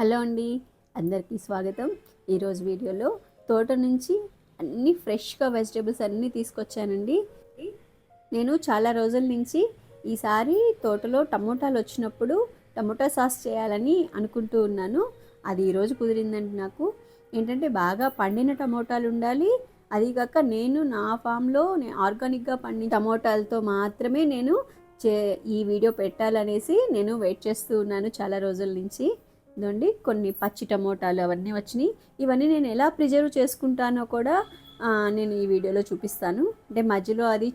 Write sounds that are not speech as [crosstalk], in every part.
Hello అండి అందరికీ స్వాగతం. ఈరోజు వీడియోలో తోట నుంచి అన్ని ఫ్రెష్గా వెజిటేబుల్స్ అన్నీ తీసుకొచ్చానండి. నేను చాలా రోజుల నుంచి ఈసారి తోటలో టమోటాలు వచ్చినప్పుడు టమోటా సాస్ చేయాలని అనుకుంటూ ఉన్నాను. అది ఈరోజు కుదిరిందండి నాకు. ఏంటంటే బాగా పండిన టమోటాలు ఉండాలి. అది కాక నేను నా ఫామ్లో నేను ఆర్గానిక్గా పండిన టమోటాలతో మాత్రమే నేను చే ఈ వీడియో పెట్టాలనేసి నేను వెయిట్ చేస్తూ ఉన్నాను చాలా రోజుల నుంచి. ఇదండి. కొన్ని పచ్చి టమోటాలు అవన్నీ వచ్చినాయి. ఇవన్నీ నేను ఎలా ప్రిజర్వ్ చేసుకుంటానో కూడా నేను ఈ వీడియోలో చూపిస్తాను. అంటే మధ్యలో అది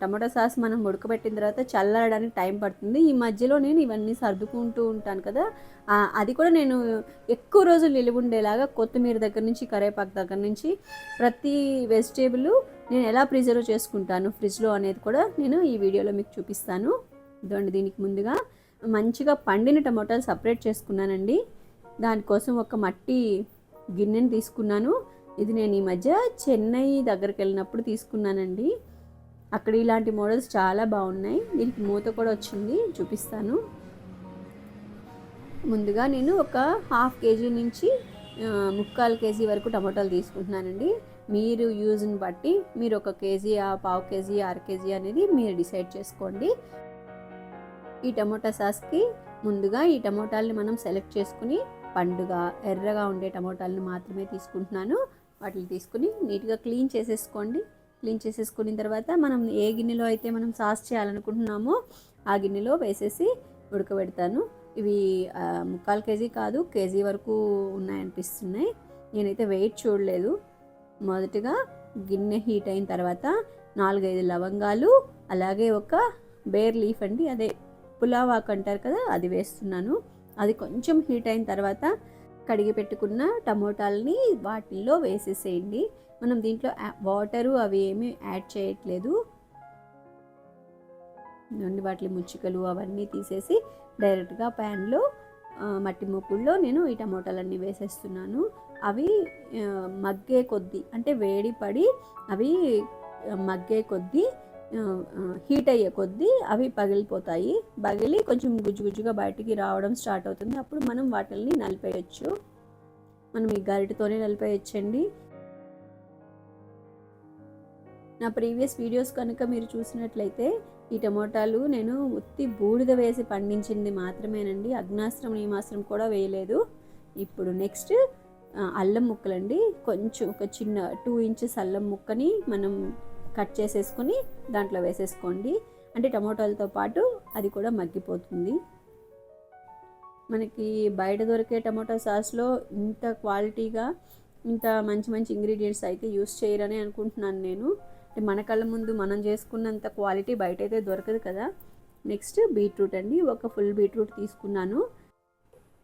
టమోటా సాస్ మనం ఉడకబెట్టిన తర్వాత చల్లడానికి టైం పడుతుంది. ఈ మధ్యలో నేను ఇవన్నీ సర్దుకుంటూ ఉంటాను కదా. అది కూడా నేను ఎక్కువ రోజులు నిలువ ఉండేలాగా కొత్తిమీర దగ్గర నుంచి కరేపాకు దగ్గర నుంచి ప్రతి వెజిటేబుల్ నేను ఎలా ప్రిజర్వ్ చేసుకుంటాను ఫ్రిడ్జ్లో అనేది కూడా నేను ఈ వీడియోలో మీకు చూపిస్తాను. ఇదండి దీనికి ముందుగా మంచిగా పండిన టమోటాలు సపరేట్ చేసుకున్నానండి. దానికోసం ఒక మట్టి గిన్నెని తీసుకున్నాను. ఇది నేను ఈ మధ్య చెన్నై దగ్గరికి వెళ్ళినప్పుడు తీసుకున్నానండి. అక్కడ ఇలాంటి మోడల్స్ చాలా బాగున్నాయి. దీనికి మూత కూడా వచ్చింది. చూపిస్తాను. ముందుగా నేను ఒక హాఫ్ కేజీ నుంచి ముక్కాలు కేజీ వరకు టమాటాలు తీసుకుంటున్నానండి. మీరు యూజ్ని బట్టి మీరు ఒక కేజీ ఆ పావు కేజీ అర కేజీ అనేది మీరు డిసైడ్ చేసుకోండి. ఈ టమోటా సాస్కి ముందుగా ఈ టమోటాలని మనం సెలెక్ట్ చేసుకుని పండుగ ఎర్రగా ఉండే టమోటాలను మాత్రమే తీసుకుంటున్నాను. వాటిని తీసుకుని నీట్గా క్లీన్ చేసేసుకోండి. క్లీన్ చేసేసుకున్న తర్వాత మనం ఏ గిన్నెలో అయితే మనం సాస్ చేయాలనుకుంటున్నామో ఆ గిన్నెలో వేసేసి ఉడకబెడతాను. ఇవి ముక్కాలు కేజీ కాదు కేజీ వరకు ఉన్నాయనిపిస్తున్నాయి. నేనైతే వెయిట్ చూడలేదు. మొదటగా గిన్నె హీట్ అయిన తర్వాత నాలుగైదు లవంగాలు అలాగే ఒక బేర్ లీఫ్ అండి అదే పులావాకు అంటారు కదా అది వేస్తున్నాను. అది కొంచెం హీట్ అయిన తర్వాత కడిగి పెట్టుకున్న టమోటాలని వాటిల్లో వేసేసేయండి. మనం దీంట్లో వాటరు అవి ఏమీ యాడ్ చేయట్లేదు. నుండి వాటి ముచ్చికలు అవన్నీ తీసేసి డైరెక్ట్గా ప్యాన్లో మట్టి ముక్కుల్లో నేను ఈ టమోటాలన్నీ వేసేస్తున్నాను. అవి మగ్గే కొద్దీ అంటే వేడి పడి అవి మగ్గే కొద్దీ హీట్ అయ్యే కొద్దీ అవి పగిలిపోతాయి. పగిలి కొంచెం గుజ్జుగుజ్జుగా బయటికి రావడం స్టార్ట్ అవుతుంది. అప్పుడు మనం వాటిని నలిపేయచ్చు. మనం ఈ గరిటతోనే నలిపేయచ్చండి. నా ప్రీవియస్ వీడియోస్ కనుక మీరు చూసినట్లయితే ఈ టమోటాలు నేను ఉత్తి బూడిద వేసి పండించింది మాత్రమేనండి. అగ్నాస్త్రం నియమాస్త్రం కూడా వేయలేదు. ఇప్పుడు నెక్స్ట్ అల్లం ముక్కలండి. కొంచెం ఒక చిన్న టూ ఇంచెస్ అల్లం ముక్కని మనం కట్ చేసేసుకొని దాంట్లో వేసేసుకోండి. అంటే టమోటాలతో పాటు అది కూడా మగ్గిపోతుంది. మనకి బయట దొరికే టమోటా సాస్లో ఇంత క్వాలిటీగా ఇంత మంచి మంచి ఇంగ్రీడియంట్స్ అయితే యూస్ చేయరని అనుకుంటున్నాను నేను. అంటే మన కళ్ళ ముందు మనం చేసుకున్నంత క్వాలిటీ బయట అయితే దొరకదు కదా. నెక్స్ట్ బీట్రూట్ అండి. ఒక ఫుల్ బీట్రూట్ తీసుకున్నాను.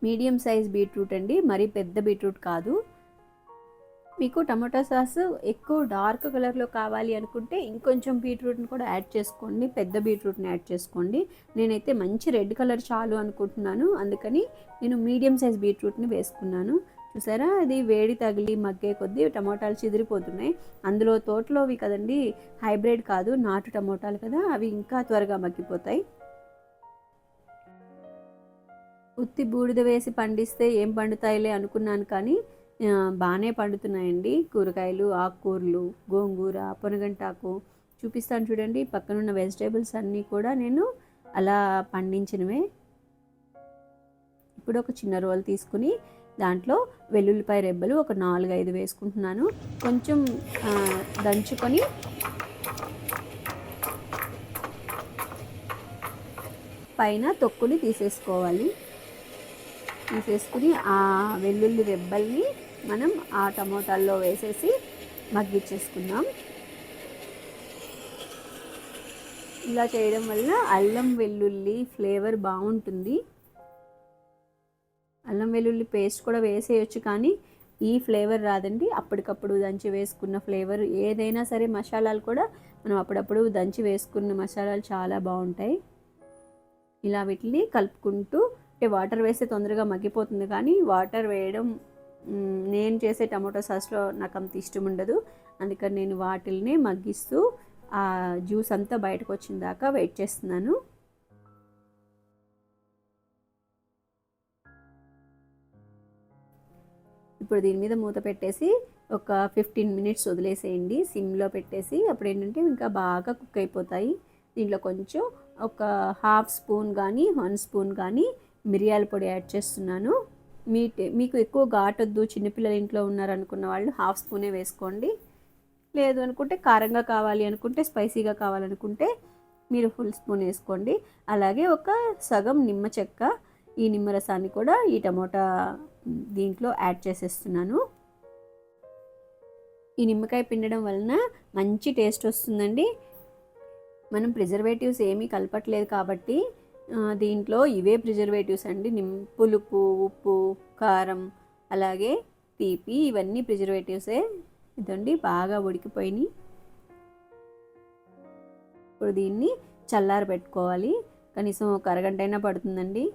మీడియం సైజ్ బీట్రూట్ అండి. మరీ పెద్ద బీట్రూట్ కాదు. మీకు టమాటా సాస్ ఎక్కువ డార్క్ కలర్లో కావాలి అనుకుంటే ఇంకొంచెం బీట్రూట్ని కూడా యాడ్ చేసుకోండి. పెద్ద బీట్రూట్ని యాడ్ చేసుకోండి. నేనైతే మంచి రెడ్ కలర్ చాలు అనుకుంటున్నాను. అందుకని నేను మీడియం సైజ్ బీట్రూట్ని వేసుకున్నాను. చూసారా? అది వేడి తగిలి మగ్గే కొద్దీ టమోటాలు చిదిరిపోతున్నాయి. అందులో తోటలోవి కదండి హైబ్రిడ్ కాదు నాటు టమోటాలు కదా అవి ఇంకా త్వరగా మగ్గిపోతాయి. ఉత్తి బూడిద వేసి పండిస్తే ఏం పండుతాయిలే అనుకున్నాను కానీ బాగానే పండుతున్నాయండి. కూరగాయలు ఆకుకూరలు గోంగూర పొనగంటాకు చూపిస్తాను చూడండి. పక్కనున్న వెజిటేబుల్స్ అన్నీ కూడా నేను అలా పండించినవే. ఇప్పుడు ఒక చిన్న రోల్ తీసుకుని దాంట్లో వెల్లుల్లిపాయ రెబ్బలు ఒక నాలుగు ఐదు వేసుకుంటున్నాను. కొంచెం దంచుకొని పైన తొక్కుని తీసేసుకోవాలి. తీసేసుకుని ఆ వెల్లుల్లి రెబ్బల్ని మనం ఆ టమోటాల్లో వేసేసి మగ్గిచ్చేసుకుందాం. ఇలా చేయడం వల్ల అల్లం వెల్లుల్లి ఫ్లేవర్ బాగుంటుంది. అల్లం వెల్లుల్లి పేస్ట్ కూడా వేసేయచ్చు కానీ ఈ ఫ్లేవర్ రాదండి. అప్పటికప్పుడు దంచి వేసుకున్న ఫ్లేవర్ ఏదైనా సరే మసాలాలు కూడా మనం అప్పుడప్పుడు దంచి వేసుకున్న మసాలాలు చాలా బాగుంటాయి. ఇలా వీటిని కలుపుకుంటూ అంటే వాటర్ వేస్తే తొందరగా మగ్గిపోతుంది కానీ వాటర్ వేయడం నేను చేసే టమాటో సాస్లో నాకు అంత ఇష్టం ఉండదు. అందుకని నేను వాటిల్ని మగ్గిస్తూ ఆ జ్యూస్ అంతా బయటకు వచ్చిన దాకా వెయిట్ చేస్తున్నాను. ఇప్పుడు దీని మీద మూత పెట్టేసి ఒక ఫిఫ్టీన్ మినిట్స్ వదిలేసేయండి. సిమ్లో పెట్టేసి అప్పుడు ఏంటంటే ఇంకా బాగా కుక్ అయిపోతాయి. దీంట్లో కొంచెం ఒక హాఫ్ స్పూన్ కానీ వన్ స్పూన్ కానీ మిరియాల పొడి యాడ్ చేస్తున్నాను. మీ మీకు ఎక్కువ ఘాటొద్దు చిన్నపిల్లలు ఇంట్లో ఉన్నారనుకున్న వాళ్ళు హాఫ్ స్పూనే వేసుకోండి. లేదు అనుకుంటే కారంగా కావాలి అనుకుంటే స్పైసీగా కావాలనుకుంటే మీరు ఫుల్ స్పూన్ వేసుకోండి. అలాగే ఒక సగం నిమ్మ చెక్క ఈ నిమ్మరసాన్ని కూడా ఈ టమోటా దీంట్లో యాడ్ చేసేస్తున్నాను. ఈ నిమ్మకాయ పిండడం వలన మంచి టేస్ట్ వస్తుందండి. మనం ప్రిజర్వేటివ్స్ ఏమీ కలపట్లేదు కాబట్టి దీంట్లో ఇవే ప్రిజర్వేటివ్స్ అండి. నిమ్ పులుపు ఉప్పు కారం అలాగే తీపి ఇవన్నీ ప్రిజర్వేటివ్సే ఇదండి. బాగా ఉడికిపోయినాయి. ఇప్పుడు దీన్ని చల్లారి పెట్టుకోవాలి. కనీసం ఒక అరగంట అయినా పడుతుందండి.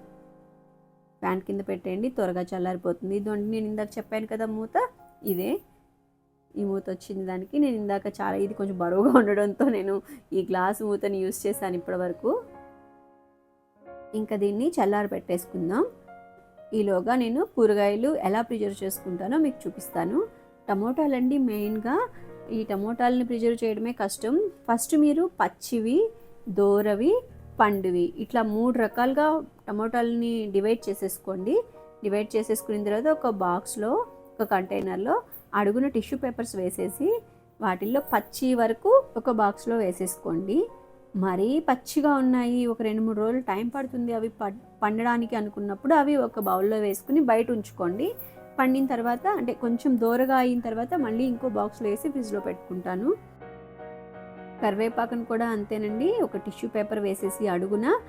ప్యాంట్ కింద పెట్టేయండి త్వరగా చల్లారిపోతుంది. ఇదండి నేను ఇందాక చెప్పాను కదా మూత. ఇదే. ఈ మూత వచ్చింది దానికి. నేను ఇందాక చాలా ఇది కొంచెం బరువుగా [laughs] ఉండడంతో నేను ఈ గ్లాస్ మూతని యూస్ చేశాను ఇప్పటివరకు. ఇంకా దీన్ని చల్లారి పెట్టేసుకుందాం. ఈలోగా నేను కూరగాయలు ఎలా ప్రిజర్వ్ చేసుకుంటానో మీకు చూపిస్తాను. టమోటాలండి మెయిన్గా. ఈ టమోటాలని ప్రిజర్వ్ చేయడమే కష్టం. ఫస్ట్ మీరు పచ్చివి దోరవి పండువి ఇట్లా మూడు రకాలుగా టమోటాలని డివైడ్ చేసేసుకోండి. డివైడ్ చేసేసుకున్న తర్వాత ఒక బాక్స్లో ఒక కంటైనర్లో అడుగున టిష్యూ పేపర్స్ వేసేసి వాటిల్లో పచ్చి వరకు ఒక బాక్స్లో వేసేసుకోండి. మరీ పచ్చిగా ఉన్నాయి ఒక రెండు మూడు రోజులు టైం పడుతుంది అవి పండడానికి అనుకున్నప్పుడు అవి ఒక బౌల్లో వేసుకుని బయట ఉంచుకోండి. పండిన తర్వాత అంటే కొంచెం దూరగా అయిన తర్వాత మళ్ళీ ఇంకో బాక్స్లో వేసి ఫ్రిడ్జ్లో పెట్టుకుంటాను. కరివేపాకును కూడా అంతేనండి. ఒక టిష్యూ పేపర్ వేసేసి అడుగున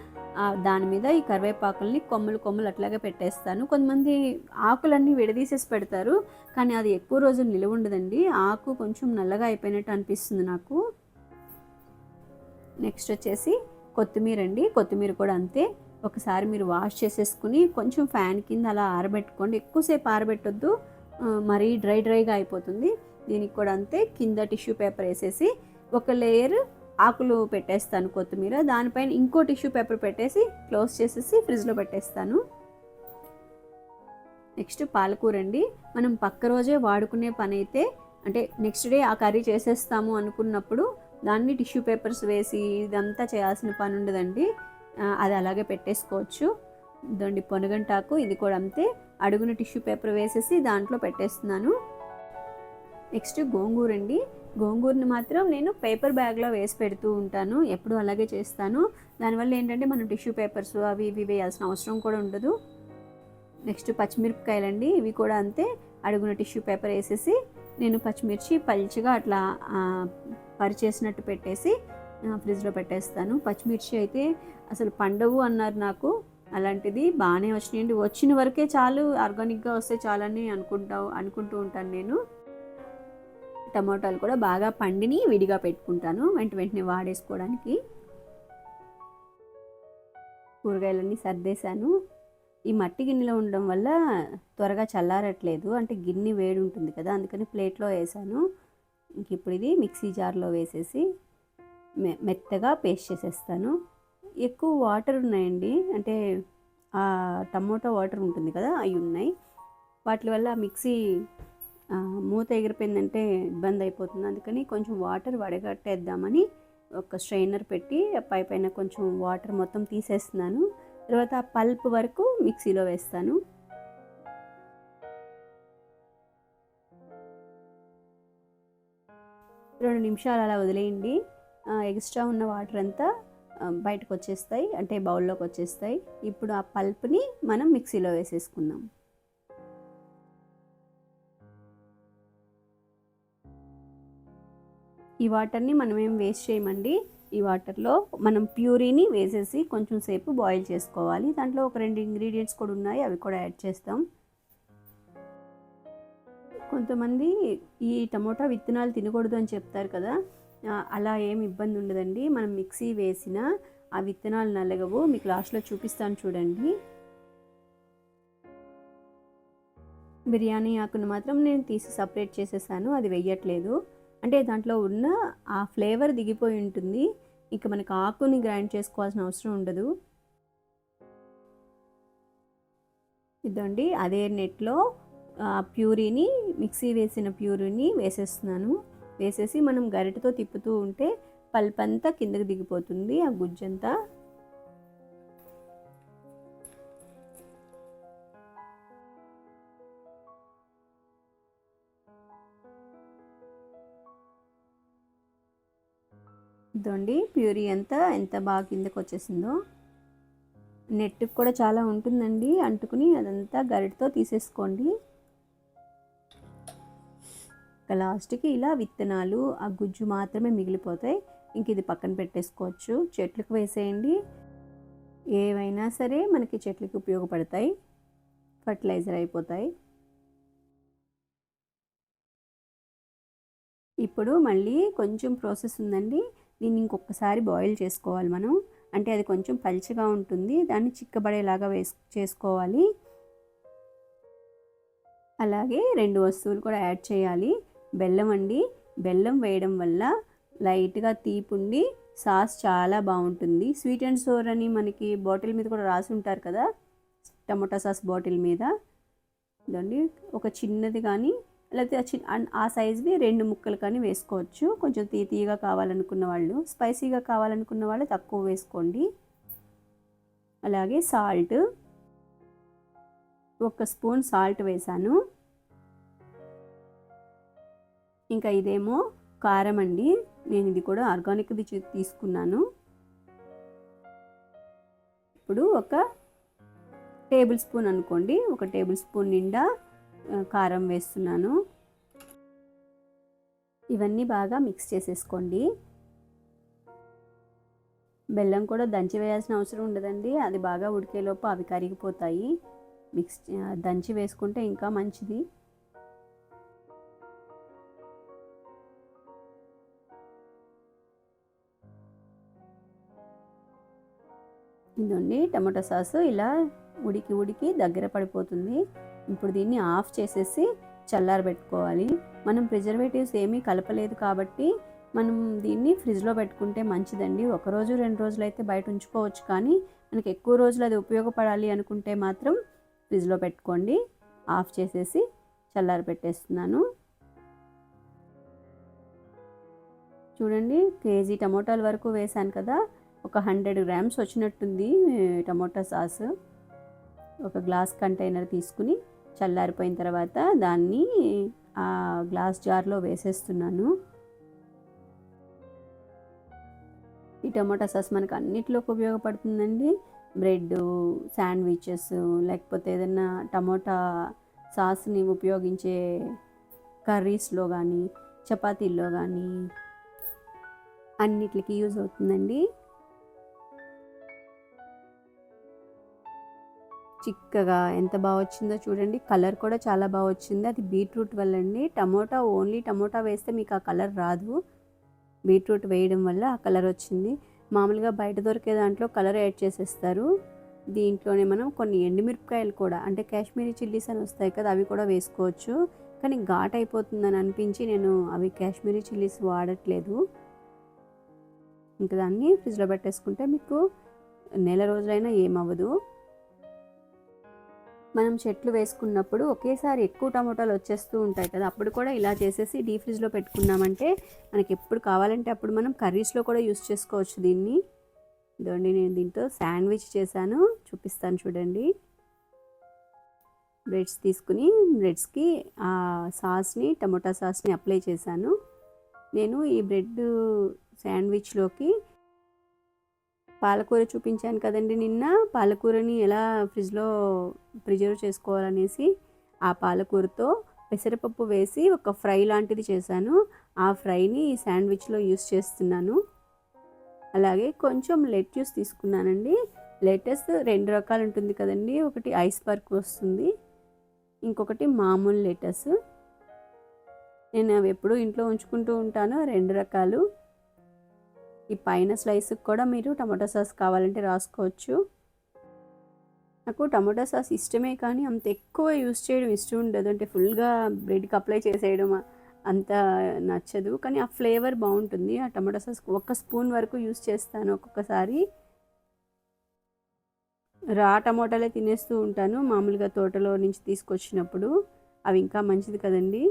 దాని మీద ఈ కరివేపాకుల్ని కొమ్మలు కొమ్మలు అట్లాగే పెట్టేస్తాను. కొంతమంది ఆకులన్నీ విడదీసేసి పెడతారు కానీ అది ఎక్కువ రోజులు నిలువ ఉండదండి. ఆకు కొంచెం నల్లగా అయిపోయినట్టు అనిపిస్తుంది నాకు. నెక్స్ట్ వచ్చేసి కొత్తిమీర అండి. కొత్తిమీర కూడా అంతే. ఒకసారి మీరు వాష్ చేసేసుకుని కొంచెం ఫ్యాన్ కింద అలా ఆరబెట్టుకోండి. ఎక్కువసేపు ఆరబెట్టొద్దు. మరీ డ్రై డ్రైగా అయిపోతుంది. దీనికి కూడా అంతే. కింద టిష్యూ పేపర్ వేసేసి ఒక లేయర్ ఆకులు పెట్టేస్తాను కొత్తిమీర. దానిపైన ఇంకో టిష్యూ పేపర్ పెట్టేసి క్లోజ్ చేసేసి ఫ్రిడ్జ్లో పెట్టేస్తాను. నెక్స్ట్ పాలకూర అండి. మనం పక్క రోజే వాడుకునే పని అయితే అంటే నెక్స్ట్ డే ఆ కర్రీ చేసేస్తాము అనుకున్నప్పుడు దాన్ని టిష్యూ పేపర్స్ వేసి ఇదంతా చేయాల్సిన పని ఉండదండి. అది అలాగే పెట్టేసుకోవచ్చు. ఇదండి పొనగంటాకు ఇది కూడా అంతే. అడుగున టిష్యూ పేపర్ వేసేసి దాంట్లో పెట్టేస్తున్నాను. నెక్స్ట్ గోంగూర అండి. గోంగూరని మాత్రం నేను పేపర్ బ్యాగ్లో వేసి పెడుతూ ఉంటాను. ఎప్పుడు అలాగే చేస్తాను. దానివల్ల ఏంటంటే మనం టిష్యూ పేపర్స్ అవి ఇవి వేయాల్సిన అవసరం కూడా ఉండదు. నెక్స్ట్ పచ్చిమిరపకాయలండి. ఇవి కూడా అంతే. అడుగున టిష్యూ పేపర్ వేసేసి నేను పచ్చిమిర్చి పల్చగా అట్లా పరిచేసినట్టు పెట్టేసి ఫ్రిడ్జ్లో పెట్టేస్తాను. పచ్చిమిర్చి అయితే అసలు పండవు అన్నారు నాకు. అలాంటిది బాగానే వచ్చినాయండి. వచ్చిన వరకే చాలు ఆర్గానిక్గా వస్తే చాలని అనుకుంటా అనుకుంటూ ఉంటాను నేను. టమాటాలు కూడా బాగా పండిని విడిగా పెట్టుకుంటాను. వెంట వెంటనే వాడేసుకోవడానికి. కూరగాయలన్నీ సర్దేశాను. ఈ మట్టి గిన్నెలో ఉండడం వల్ల త్వరగా చల్లారట్లేదు. అంటే గిన్నె వేడి ఉంటుంది కదా అందుకని ప్లేట్లో వేసాను. ఇంక ఇప్పుడు ఇది మిక్సీ జార్లో వేసేసి మె మెత్తగా పేస్ట్ చేసేస్తాను. ఎక్కువ వాటర్ ఉన్నాయండి. అంటే ఆ టమోటా వాటర్ ఉంటుంది కదా అవి ఉన్నాయి. వాటి వల్ల మిక్సీ మూత ఎగిరిపోయిందంటే ఇబ్బంది అయిపోతుంది. అందుకని కొంచెం వాటర్ వడగట్టేద్దామని ఒక స్ట్రైనర్ పెట్టి పై పైన కొంచెం వాటర్ మొత్తం తీసేస్తున్నాను. తర్వాత పల్ప్ వరకు మిక్సీలో వేస్తాను. రెండు నిమిషాలు అలా వదిలేయండి. ఎక్స్ట్రా ఉన్న వాటర్ అంతా బయటకు వచ్చేస్తాయి. అంటే బౌల్లోకి వచ్చేస్తాయి. ఇప్పుడు ఆ పల్ప్ని మనం మిక్సీలో వేసేసుకుందాం. ఈ వాటర్ని మనం ఏం వేస్ట్ చేయమండి. ఈ వాటర్లో మనం ప్యూరీని వేసేసి కొంచెం సేపు బాయిల్ చేసుకోవాలి. దాంట్లో ఒక రెండు ఇంగ్రీడియంట్స్ కూడా ఉన్నాయి. అవి కూడా యాడ్ చేస్తాం. కొంతమంది ఈ టమోటా విత్తనాలు తినకూడదు అని చెప్తారు కదా అలా ఏం ఇబ్బంది ఉండదండి. మనం మిక్సీ వేసిన ఆ విత్తనాలు నలగవు. మీకు లాస్ట్లో చూపిస్తాను చూడండి. బిర్యానీ ఆకును మాత్రం నేను తీసి సపరేట్ చేసేసాను. అది వెయ్యట్లేదు అంటే దాంట్లో ఉన్న ఆ ఫ్లేవర్ దిగిపోయి ఉంటుంది. ఇంకా మనకు ఆకుని గ్రైండ్ చేసుకోవాల్సిన అవసరం ఉండదు. ఇదండి అదే నెట్లో ప్యూరీని మిక్సీ వేసిన ప్యూరీని వేసేస్తున్నాను. వేసేసి మనం గరిటతో తిప్పుతూ ఉంటే పల్పంతా కిందకి దిగిపోతుంది ఆ గుజ్జంతా. ఇదండి ప్యూరీ అంతా ఎంత బాగా కిందకు వచ్చేసిందో. నెట్కి కూడా చాలా ఉంటుందండి అంటుకుని అదంతా గరిటతో తీసేసుకోండి. లాస్ట్కి ఇలా విత్తనాలు ఆ గుజ్జు మాత్రమే మిగిలిపోతాయి. ఇంక ఇది పక్కన పెట్టేసుకోవచ్చు. చెట్లకు వేసేయండి. ఏవైనా సరే మనకి చెట్లకి ఉపయోగపడతాయి. ఫర్టిలైజర్ అయిపోతాయి. ఇప్పుడు మళ్ళీ కొంచెం ప్రాసెస్ ఉందండి. దీన్ని ఇంకొకసారి బాయిల్ చేసుకోవాలి మనం. అంటే అది కొంచెం పలిచగా ఉంటుంది. దాన్ని చిక్కబడేలాగా వేసు చేసుకోవాలి. అలాగే రెండు వస్తువులు కూడా యాడ్ చేయాలి. బెల్లం అండి. బెల్లం వేయడం వల్ల లైట్గా తీపుండి సాస్ చాలా బాగుంటుంది. స్వీట్ అండ్ సోర్ అని మనకి బాటిల్ మీద కూడా రాసి ఉంటారు కదా? టమోటా సాస్ బాటిల్ మీద. ఇదండి. ఒక చిన్నది కానీ లేకపోతే చిన్న ఆ సైజ్వి రెండు ముక్కలు కానీ వేసుకోవచ్చు. కొంచెం తీ తీయగా కావాలనుకున్న వాళ్ళు స్పైసీగా కావాలనుకున్న వాళ్ళు తక్కువ వేసుకోండి. అలాగే సాల్ట్. ఒక స్పూన్ సాల్ట్ వేసాను. ఇంకా ఇదేమో కారం అండి. నేను ఇది కూడా ఆర్గానిక్ది తీసుకున్నాను. ఇప్పుడు ఒక టేబుల్ స్పూన్ అనుకోండి. ఒక టేబుల్ స్పూన్ నిండా కారం వేస్తున్నాను. ఇవన్నీ బాగా మిక్స్ చేసేసుకోండి. బెల్లం కూడా దంచి వేయాల్సిన అవసరం ఉండదండి. అది బాగా ఉడికేలోపు అవి కరిగిపోతాయి. మిక్స్ దంచి వేసుకుంటే ఇంకా మంచిది. ఇదండి టమాటో సాసు ఇలా ఉడికి ఉడికి దగ్గర పడిపోతుంది. ఇప్పుడు దీన్ని ఆఫ్ చేసేసి చల్లారబెట్టుకోవాలి మనం ప్రిజర్వేటివ్స్ ఏమీ కలపలేదు కాబట్టి మనం దీన్ని ఫ్రిడ్జ్లో పెట్టుకుంటే మంచిదండి. ఒకరోజు రెండు రోజులు అయితే బయట ఉంచుకోవచ్చు కానీ మనకి ఎక్కువ రోజులు అది ఉపయోగపడాలి అనుకుంటే మాత్రం ఫ్రిడ్జ్లో పెట్టుకోండి. ఆఫ్ చేసేసి చల్లారి పెట్టేస్తున్నాను. చూడండి కేజీ టమోటాల వరకు వేసాను కదా. ఒక హండ్రెడ్ గ్రామ్స్ వచ్చినట్టుంది టమోటా సాస్. ఒక గ్లాస్ కంటైనర్ తీసుకుని చల్లారిపోయిన తర్వాత దాన్ని ఆ గ్లాస్ జార్లో వేసేస్తున్నాను. ఈ టమాటా సాస్ మనకు అన్నిటిలోకి ఉపయోగపడుతుందండి. బ్రెడ్ శాండ్విచెస్ లేకపోతే ఏదైనా టమోటా సాస్ని ఉపయోగించే కర్రీస్లో కానీ చపాతీల్లో కానీ అన్నిటికి యూజ్ అవుతుందండి. చిక్కగా ఎంత బాగా వచ్చిందో చూడండి. కలర్ కూడా చాలా బాగా వచ్చింది. అది బీట్రూట్ వల్ల అండి టమోటా ఓన్లీ టమోటా వేస్తే మీకు ఆ కలర్ రాదు. బీట్రూట్ వేయడం వల్ల ఆ కలర్ వచ్చింది. మామూలుగా బయట దొరికే దాంట్లో కలర్ యాడ్ చేసేస్తారు. దీంట్లోనే మనం కొన్ని ఎండుమిరపకాయలు కూడా అంటే కాశ్మీరీ చిల్లీస్ అని వస్తాయి కదా అవి కూడా వేసుకోవచ్చు. కానీ ఘాట్ అయిపోతుందని అనిపించి నేను అవి కాశ్మీరీ చిల్లీస్ వాడట్లేదు. ఇంకా దాన్ని ఫ్రిడ్జ్లో పెట్టేసుకుంటే మీకు నెల రోజులైనా ఏమవ్వదు. మనం చెట్లు వేసుకున్నప్పుడు ఒకేసారి ఎక్కువ టమోటాలు వచ్చేస్తూ ఉంటాయి కదా అప్పుడు కూడా ఇలా చేసేసి డీ ఫ్రిడ్జ్లో పెట్టుకున్నామంటే మనకి ఎప్పుడు కావాలంటే అప్పుడు మనం కర్రీస్లో కూడా యూస్ చేసుకోవచ్చు దీన్ని. ఇదండి నేను దీంతో శాండ్విచ్ చేశాను చూపిస్తాను చూడండి. బ్రెడ్స్ తీసుకుని బ్రెడ్స్కి ఆ సాస్ని టమోటా సాస్ని అప్లై చేశాను. నేను ఈ బ్రెడ్ శాండ్విచ్లోకి పాలకూర చూపించాను కదండి నిన్న. పాలకూరని ఎలా ఫ్రిడ్జ్లో ప్రిజర్వ్ చేసుకోవాలనేసి ఆ పాలకూరతో పెసరపప్పు వేసి ఒక ఫ్రై లాంటిది చేశాను. ఆ ఫ్రైని శాండ్విచ్లో యూస్ చేస్తున్నాను. అలాగే కొంచెం లెట్యూస్ తీసుకున్నానండి. లెటస్ రెండు రకాలు ఉంటుంది కదండి. ఒకటి ఐస్ పర్క్ వస్తుంది. ఇంకొకటి మామూలు లెటస్. నేను అవి ఎప్పుడూ ఇంట్లో ఉంచుకుంటూ ఉంటాను. రెండు రకాలు. ఈ పైన స్లైస్కి కూడా మీరు టమాటో సాస్ కావాలంటే రాసుకోవచ్చు. నాకు టమాటో సాస్ ఇష్టమే కానీ అంత ఎక్కువ యూస్ చేయడం ఇష్టం ఉండదు. అంటే ఫుల్గా బ్రెడ్కి అప్లై చేసేయడం అంత నచ్చదు. కానీ ఆ ఫ్లేవర్ బాగుంటుంది. ఆ టమాటో సాస్ ఒక్క స్పూన్ వరకు యూస్ చేస్తాను ఒక్కొక్కసారి. రా టమాటాలే తినేస్తూ ఉంటాను. మామూలుగా తోటలో నుంచి తీసుకొచ్చినప్పుడు అవి ఇంకా మంచిది కదండి.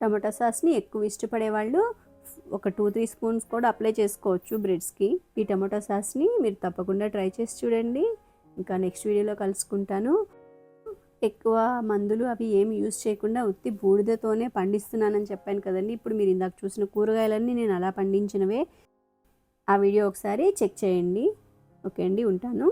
టమాటా సాస్ని ఎక్కువ ఇష్టపడే వాళ్ళు ఒక టూ త్రీ స్పూన్స్ కూడా అప్లై చేసుకోవచ్చు బ్రెడ్స్కి. ఈ టమాటో సాస్ని మీరు తప్పకుండా ట్రై చేసి చూడండి. ఇంకా నెక్స్ట్ వీడియోలో కలుసుకుంటాను. ఎక్కువ మందులు అవి ఏమి యూజ్ చేయకుండా ఉత్తి బూడిదతోనే పండిస్తున్నానని చెప్పాను కదండి. ఇప్పుడు మీరు ఇందాక చూసిన కూరగాయలన్నీ నేను అలా పండించినవే. ఆ వీడియో ఒకసారి చెక్ చేయండి. ఓకే అండి ఉంటాను.